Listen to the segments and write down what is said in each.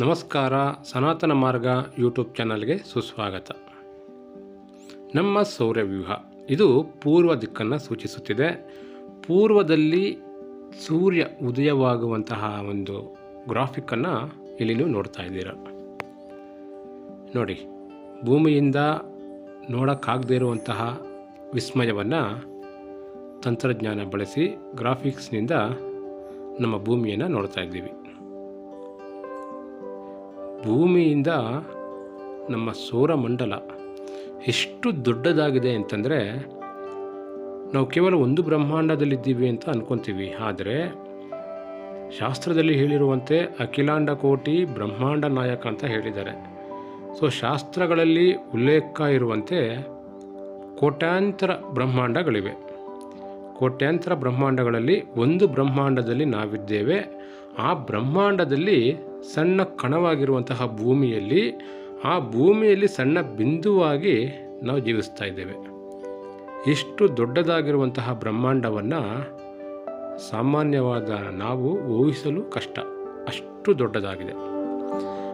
ನಮಸ್ಕಾರ, ಸನಾತನ ಮಾರ್ಗ ಯೂಟ್ಯೂಬ್ ಚಾನಲ್ಗೆ ಸುಸ್ವಾಗತ. ನಮ್ಮ ಸೌರವ್ಯೂಹ ಇದು ಪೂರ್ವ ದಿಕ್ಕನ್ನು ಸೂಚಿಸುತ್ತಿದೆ. ಪೂರ್ವದಲ್ಲಿ ಸೂರ್ಯ ಉದಯವಾಗುವಂತಹ ಒಂದು ಗ್ರಾಫಿಕ್ಕನ್ನು ಇಲ್ಲಿ ನೀವು ನೋಡ್ತಾ ಇದ್ದೀರ. ನೋಡಿ, ಭೂಮಿಯಿಂದ ನೋಡೋಕ್ಕಾಗದೇ ಇರುವಂತಹ ವಿಸ್ಮಯವನ್ನು ತಂತ್ರಜ್ಞಾನ ಬಳಸಿ ಗ್ರಾಫಿಕ್ಸ್ನಿಂದ ನಮ್ಮ ಭೂಮಿಯನ್ನು ನೋಡ್ತಾ ಇದ್ದೀವಿ. ಭೂಮಿಯಿಂದ ನಮ್ಮ ಸೌರಮಂಡಲ ಎಷ್ಟು ದೊಡ್ಡದಾಗಿದೆ ಅಂತಂದರೆ ನಾವು ಕೇವಲ ಒಂದು ಬ್ರಹ್ಮಾಂಡದಲ್ಲಿದ್ದೀವಿ ಅಂತ ಅಂದ್ಕೊತೀವಿ ಆದರೆ ಶಾಸ್ತ್ರದಲ್ಲಿ ಹೇಳಿರುವಂತೆ ಅಖಿಲಾಂಡ ಕೋಟಿ ಬ್ರಹ್ಮಾಂಡ ನಾಯಕ ಅಂತ ಹೇಳಿದ್ದಾರೆ. ಸೊ ಶಾಸ್ತ್ರಗಳಲ್ಲಿ ಉಲ್ಲೇಖ ಇರುವಂತೆ ಕೋಟ್ಯಾಂತರ ಬ್ರಹ್ಮಾಂಡಗಳಿವೆ. ಕೋಟ್ಯಾಂತರ ಬ್ರಹ್ಮಾಂಡಗಳಲ್ಲಿ ಒಂದು ಬ್ರಹ್ಮಾಂಡದಲ್ಲಿ ನಾವಿದ್ದೇವೆ. ಆ ಬ್ರಹ್ಮಾಂಡದಲ್ಲಿ ಸಣ್ಣ ಕಣವಾಗಿರುವಂತಹ ಭೂಮಿಯಲ್ಲಿ, ಆ ಭೂಮಿಯಲ್ಲಿ ಸಣ್ಣ ಬಿಂದುವಾಗಿ ನಾವು ಜೀವಿಸ್ತಾ ಇದ್ದೇವೆ. ಇಷ್ಟು ದೊಡ್ಡದಾಗಿರುವಂತಹ ಬ್ರಹ್ಮಾಂಡವನ್ನು ಸಾಮಾನ್ಯವಾದ ನಾವು ಊಹಿಸಲು ಕಷ್ಟ. ಅಷ್ಟು ದೊಡ್ಡದಾಗಿದೆ.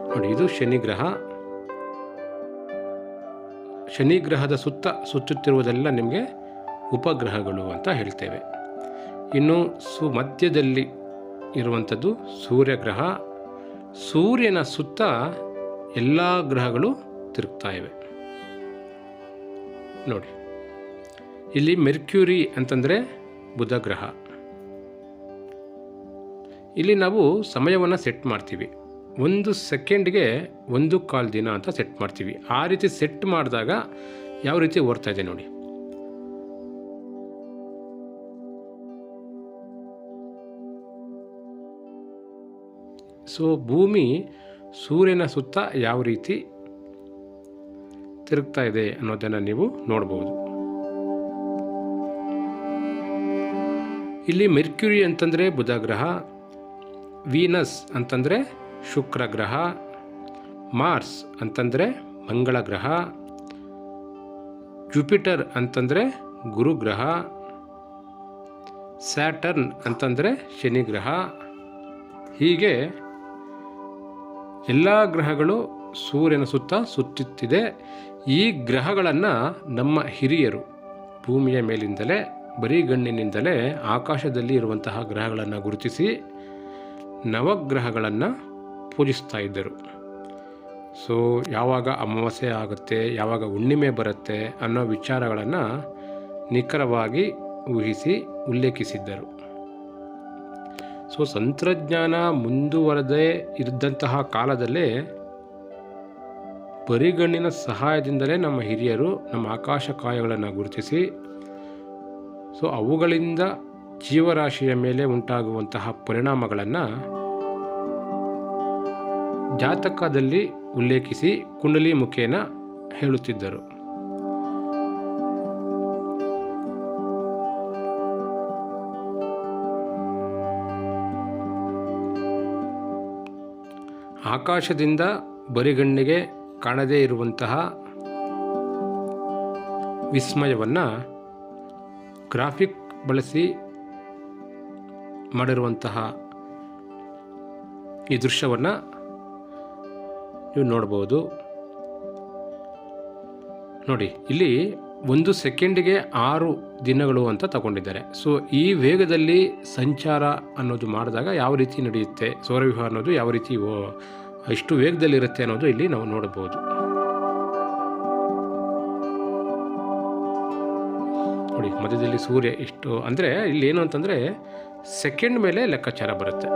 ನೋಡಿ, ಇದು ಶನಿಗ್ರಹ. ಶನಿಗ್ರಹದ ಸುತ್ತ ಸುತ್ತುತ್ತಿರುವುದೆಲ್ಲ ನಿಮಗೆ ಉಪಗ್ರಹಗಳು ಅಂತ ಹೇಳ್ತೇವೆ. ಇನ್ನು ಸುಮಧ್ಯದಲ್ಲಿ ಇರುವಂಥದ್ದು ಸೂರ್ಯಗ್ರಹ. ಸೂರ್ಯನ ಸುತ್ತ ಎಲ್ಲ ಗ್ರಹಗಳು ತಿರುಗ್ತಾ ಇವೆ. ನೋಡಿ, ಇಲ್ಲಿ ಮೆರ್ಕ್ಯೂರಿ ಅಂತಂದರೆ ಬುಧ ಗ್ರಹ ಇಲ್ಲಿ ನಾವು ಸಮಯವನ್ನು ಸೆಟ್ ಮಾಡ್ತೀವಿ. ಒಂದು ಸೆಕೆಂಡ್ಗೆ ಒಂದು ಕಾಲು ದಿನ ಅಂತ ಸೆಟ್ ಮಾಡ್ತೀವಿ. ಆ ರೀತಿ ಸೆಟ್ ಮಾಡಿದಾಗ ಯಾವ ರೀತಿ ಓಡ್ತಾ ಇದೆ ನೋಡಿ. ಸೊ ಭೂಮಿ ಸೂರ್ಯನ ಸುತ್ತ ಯಾವ ರೀತಿ ತಿರುಗ್ತಾ ಇದೆ ಅನ್ನೋದನ್ನು ನೀವು ನೋಡ್ಬೋದು. ಇಲ್ಲಿ ಮೆರ್ಕ್ಯೂರಿ ಅಂತಂದರೆ ಬುಧ ಗ್ರಹ, ವೀನಸ್ ಅಂತಂದರೆ ಶುಕ್ರ ಗ್ರಹ, ಮಾರ್ಸ್ ಅಂತಂದರೆ ಮಂಗಳ ಗ್ರಹ, ಜುಪಿಟರ್ ಅಂತಂದರೆ ಗುರುಗ್ರಹ ಸ್ಯಾಟರ್ನ್ ಅಂತಂದರೆ ಶನಿಗ್ರಹ ಹೀಗೆ ಎಲ್ಲ ಗ್ರಹಗಳು ಸೂರ್ಯನ ಸುತ್ತ ಸುತ್ತುತ್ತಿದೆ. ಈ ಗ್ರಹಗಳನ್ನು ನಮ್ಮ ಹಿರಿಯರು ಭೂಮಿಯ ಮೇಲಿಂದಲೇ ಬರಿಗಣ್ಣಿನಿಂದಲೇ ಆಕಾಶದಲ್ಲಿ ಇರುವಂತಹ ಗ್ರಹಗಳನ್ನು ಗುರುತಿಸಿ ನವಗ್ರಹಗಳನ್ನು ಪೂಜಿಸ್ತಾ ಇದ್ದರು. ಸೊ ಯಾವಾಗ ಅಮಾವಾಸ್ಯೆ ಆಗುತ್ತೆ, ಯಾವಾಗ ಹುಣ್ಣಿಮೆ ಬರುತ್ತೆ ಅನ್ನೋ ವಿಚಾರಗಳನ್ನು ನಿಖರವಾಗಿ ಊಹಿಸಿ ಉಲ್ಲೇಖಿಸಿದ್ದರು. ಸೊ ತಂತ್ರಜ್ಞಾನ ಮುಂದುವರೆದೇ ಇದ್ದಂತಹ ಕಾಲದಲ್ಲೇ ಬರಿಗಣ್ಣಿನ ಸಹಾಯದಿಂದಲೇ ನಮ್ಮ ಹಿರಿಯರು ನಮ್ಮ ಆಕಾಶ ಕಾಯಗಳನ್ನು ಗುರುತಿಸಿ, ಸೊ ಅವುಗಳಿಂದ ಜೀವರಾಶಿಯ ಮೇಲೆ ಉಂಟಾಗುವಂತಹ ಪರಿಣಾಮಗಳನ್ನು ಜಾತಕದಲ್ಲಿ ಉಲ್ಲೇಖಿಸಿ ಕುಂಡಲಿ ಮುಖೇನ ಹೇಳುತ್ತಿದ್ದರು. ಆಕಾಶದಿಂದ ಬರಿಗಣ್ಣಿಗೆ ಕಾಣದೇ ಇರುವಂತಹ ವಿಸ್ಮಯವನ್ನು ಗ್ರಾಫಿಕ್ ಬಳಸಿ ಮಾಡಿರುವಂತಹ ಈ ದೃಶ್ಯವನ್ನು ನೀವು ನೋಡ್ಬೋದು ನೋಡಿ ಇಲ್ಲಿ ಒಂದು ಸೆಕೆಂಡಿಗೆ ಆರು ದಿನಗಳು ಅಂತ ತಗೊಂಡಿದ್ದಾರೆ. ಸೊ ಈ ವೇಗದಲ್ಲಿ ಸಂಚಾರ ಅನ್ನೋದು ಮಾಡಿದಾಗ ಯಾವ ರೀತಿ ನಡೆಯುತ್ತೆ ಸೌರವ್ಯೂಹ ಅನ್ನೋದು ಯಾವ ರೀತಿ ಇಷ್ಟು ವೇಗದಲ್ಲಿರುತ್ತೆ ಅನ್ನೋದು ಇಲ್ಲಿ ನಾವು ನೋಡಬಹುದು. ನೋಡಿ, ಮಧ್ಯದಲ್ಲಿ ಸೂರ್ಯ ಇಷ್ಟು, ಅಂದರೆ ಇಲ್ಲಿ ಏನು ಅಂತಂದರೆ ಸೆಕೆಂಡ್ ಮೇಲೆ ಲೆಕ್ಕಾಚಾರ ಬರುತ್ತೆ.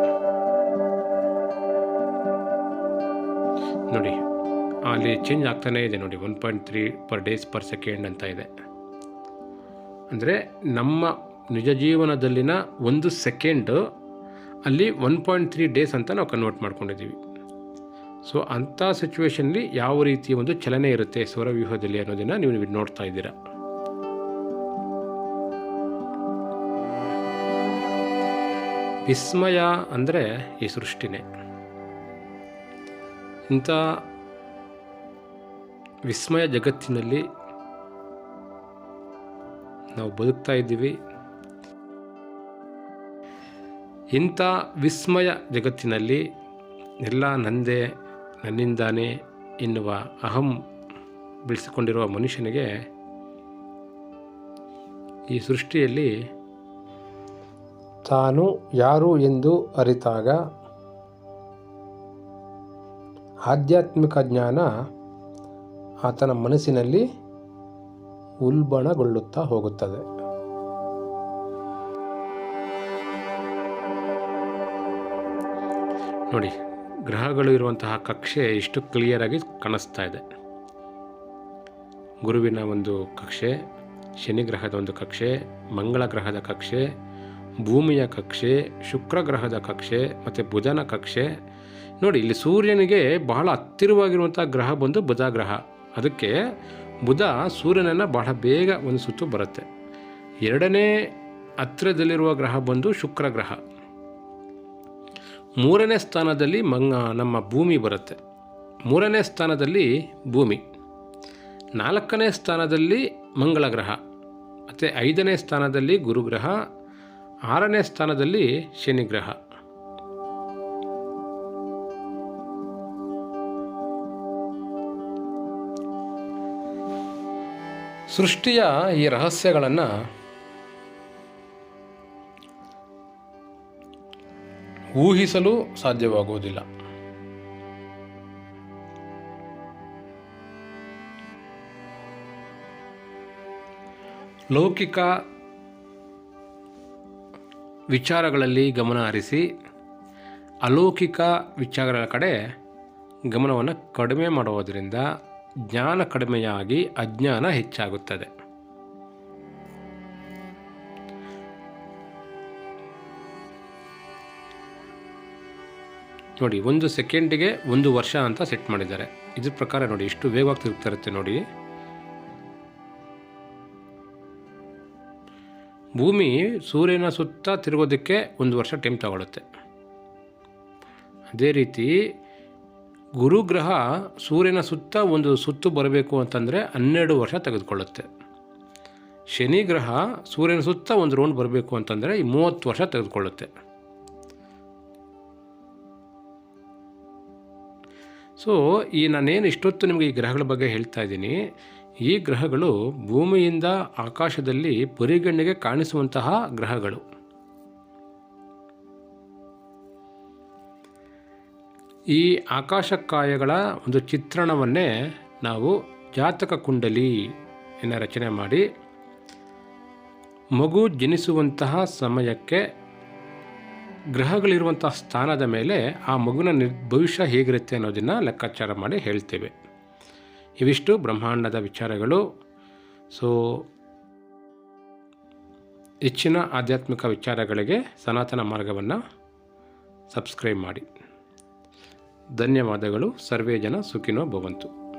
ನೋಡಿ ಅಲ್ಲಿ ಚೇಂಜ್ ಆಗ್ತಾನೇ ಇದೆ ನೋಡಿ one point three per days per second ಅಂತ ಇದೆ. ಅಂದರೆ ನಮ್ಮ ನಿಜ ಜೀವನದಲ್ಲಿನ ಒಂದು ಸೆಕೆಂಡ್ ಅಲ್ಲಿ ಒನ್ ಪಾಯಿಂಟ್ ತ್ರೀ ಡೇಸ್ ಅಂತ ನಾವು ಕನ್ವರ್ಟ್ ಮಾಡ್ಕೊಂಡಿದ್ದೀವಿ. ಸೊ ಅಂಥ ಸಿಚುವೇಶನ್ಲಿ ಯಾವ ರೀತಿಯ ಒಂದು ಚಲನೆ ಇರುತ್ತೆ ಸೌರವ್ಯೂಹದಲ್ಲಿ ಅನ್ನೋದನ್ನು ನೀವು ನೀವು ನೋಡ್ತಾ ಇದ್ದೀರಾ. ವಿಸ್ಮಯ ಅಂದರೆ ಈ ಸೃಷ್ಟಿನೇ. ಇಂಥ ವಿಸ್ಮಯ ಜಗತ್ತಿನಲ್ಲಿ ನಾವು ಬದುಕ್ತಾ ಇದ್ದೀವಿ. ಇಂಥ ವಿಸ್ಮಯ ಜಗತ್ತಿನಲ್ಲಿ ಎಲ್ಲ ನಂದೆ, ನನ್ನಿಂದಾನೆ ಎನ್ನುವ ಅಹಂ ಬೆಳೆಸಿಕೊಂಡಿರುವ ಮನುಷ್ಯನಿಗೆ ಈ ಸೃಷ್ಟಿಯಲ್ಲಿ ತಾನು ಯಾರು ಎಂದು ಅರಿತಾಗ ಆಧ್ಯಾತ್ಮಿಕ ಜ್ಞಾನ ಆತನ ಮನಸ್ಸಿನಲ್ಲಿ ಉಲ್ಬಣಗೊಳ್ಳುತ್ತಾ ಹೋಗುತ್ತದೆ. ನೋಡಿ, ಗ್ರಹಗಳು ಇರುವಂತಹ ಕಕ್ಷೆ ಇಷ್ಟು ಕ್ಲಿಯರಾಗಿ ಕಾಣಿಸ್ತಾ ಇದೆ. ಗುರುವಿನ ಒಂದು ಕಕ್ಷೆ, ಶನಿ ಗ್ರಹದ ಒಂದು ಕಕ್ಷೆ, ಮಂಗಳ ಗ್ರಹದ ಕಕ್ಷೆ, ಭೂಮಿಯ ಕಕ್ಷೆ, ಶುಕ್ರ ಗ್ರಹದ ಕಕ್ಷೆ ಮತ್ತು ಬುಧನ ಕಕ್ಷೆ. ನೋಡಿ, ಇಲ್ಲಿ ಸೂರ್ಯನಿಗೆ ಬಹಳ ಹತ್ತಿರವಾಗಿರುವಂಥ ಗ್ರಹ ಬಂದು ಬುಧ ಗ್ರಹ. ಅದಕ್ಕೆ ಬುಧ ಸೂರ್ಯನನ್ನು ಬಹಳ ಬೇಗ ಒಂದು ಸುತ್ತು ಬರುತ್ತೆ. ಎರಡನೇ ಹತ್ತಿರದಲ್ಲಿರುವ ಗ್ರಹ ಬಂದು ಶುಕ್ರ ಗ್ರಹ. ಮೂರನೇ ಸ್ಥಾನದಲ್ಲಿ ಮಂಗ, ನಮ್ಮ ಭೂಮಿ ಬರುತ್ತೆ. ಮೂರನೇ ಸ್ಥಾನದಲ್ಲಿ ಭೂಮಿ. ನಾಲ್ಕನೇ ಸ್ಥಾನದಲ್ಲಿ ಮಂಗಳ ಗ್ರಹ. ಮತ್ತು ಐದನೇ ಸ್ಥಾನದಲ್ಲಿ ಗುರುಗ್ರಹ. ಆರನೇ ಸ್ಥಾನದಲ್ಲಿ ಶನಿ ಸೃಷ್ಟಿಯ ಈ ರಹಸ್ಯಗಳನ್ನು ಊಹಿಸಲು ಸಾಧ್ಯವಾಗುವುದಿಲ್ಲ. ಲೌಕಿಕ ವಿಚಾರಗಳಲ್ಲಿ ಗಮನ ಹರಿಸಿ ಅಲೌಕಿಕ ವಿಚಾರಗಳ ಕಡೆ ಗಮನವನ್ನು ಕಡಿಮೆ ಮಾಡುವುದರಿಂದ ಜ್ಞಾನ ಕಡಿಮೆಯಾಗಿ ಅಜ್ಞಾನ ಹೆಚ್ಚಾಗುತ್ತದೆ. ನೋಡಿ, ಒಂದು ಸೆಕೆಂಡಿಗೆ ಒಂದು ವರ್ಷ ಅಂತ ಸೆಟ್ ಮಾಡಿದ್ದಾರೆ. ಇದ್ರ ಪ್ರಕಾರ ನೋಡಿ, ಎಷ್ಟು ವೇಗವಾಗಿ ತಿರುಗ್ತಾ ಇರುತ್ತೆ ನೋಡಿ. ಭೂಮಿ ಸೂರ್ಯನ ಸುತ್ತ ತಿರುಗೋದಕ್ಕೆ ಒಂದು ವರ್ಷ ಟೈಮ್ ತಗೊಳುತ್ತೆ. ಅದೇ ರೀತಿ ಗುರುಗ್ರಹ ಸೂರ್ಯನ ಸುತ್ತ ಒಂದು ಸುತ್ತು ಬರಬೇಕು ಅಂತಂದರೆ ಹನ್ನೆರಡು ವರ್ಷ ತೆಗೆದುಕೊಳ್ಳುತ್ತೆ. ಶನಿ ಗ್ರಹ ಸೂರ್ಯನ ಸುತ್ತ ಒಂದು ರೌಂಡ್ ಬರಬೇಕು ಅಂತಂದರೆ ಈ ಮೂವತ್ತು ವರ್ಷ ತೆಗೆದುಕೊಳ್ಳುತ್ತೆ. ಸೊ ಈ ನಾನೇನು ಇಷ್ಟೊತ್ತು ನಿಮಗೆ ಈ ಗ್ರಹಗಳ ಬಗ್ಗೆ ಹೇಳ್ತಾ ಇದ್ದೀನಿ. ಈ ಗ್ರಹಗಳು ಭೂಮಿಯಿಂದ ಆಕಾಶದಲ್ಲಿ ಪರಿಗಣನೆಗೆ ಕಾಣಿಸುವಂತಹ ಗ್ರಹಗಳು. ಈ ಆಕಾಶಕಾಯಗಳ ಒಂದು ಚಿತ್ರಣವನ್ನೇ ನಾವು ಜಾತಕ ಕುಂಡಲಿ ಎನ್ನ ರಚನೆ ಮಾಡಿ ಮಗು ಜನಿಸುವಂತಹ ಸಮಯಕ್ಕೆ ಗ್ರಹಗಳಿರುವಂತಹ ಸ್ಥಾನದ ಮೇಲೆ ಆ ಮಗುವಿನ ನಿರ್ ಭವಿಷ್ಯ ಹೇಗಿರುತ್ತೆ ಅನ್ನೋದನ್ನು ಲೆಕ್ಕಾಚಾರ ಮಾಡಿ ಹೇಳ್ತೇವೆ. ಇವಿಷ್ಟು ಬ್ರಹ್ಮಾಂಡದ ವಿಚಾರಗಳು. ಸೊ, ಹೆಚ್ಚಿನ ಆಧ್ಯಾತ್ಮಿಕ ವಿಚಾರಗಳಿಗೆ ಸನಾತನ ಮಾರ್ಗವನ್ನು ಸಬ್ಸ್ಕ್ರೈಬ್ ಮಾಡಿ. ಧನ್ಯವಾದಗಳು. ಸರ್ವೇ ಜನ ಸುಖಿನೋ ಭವಂತು.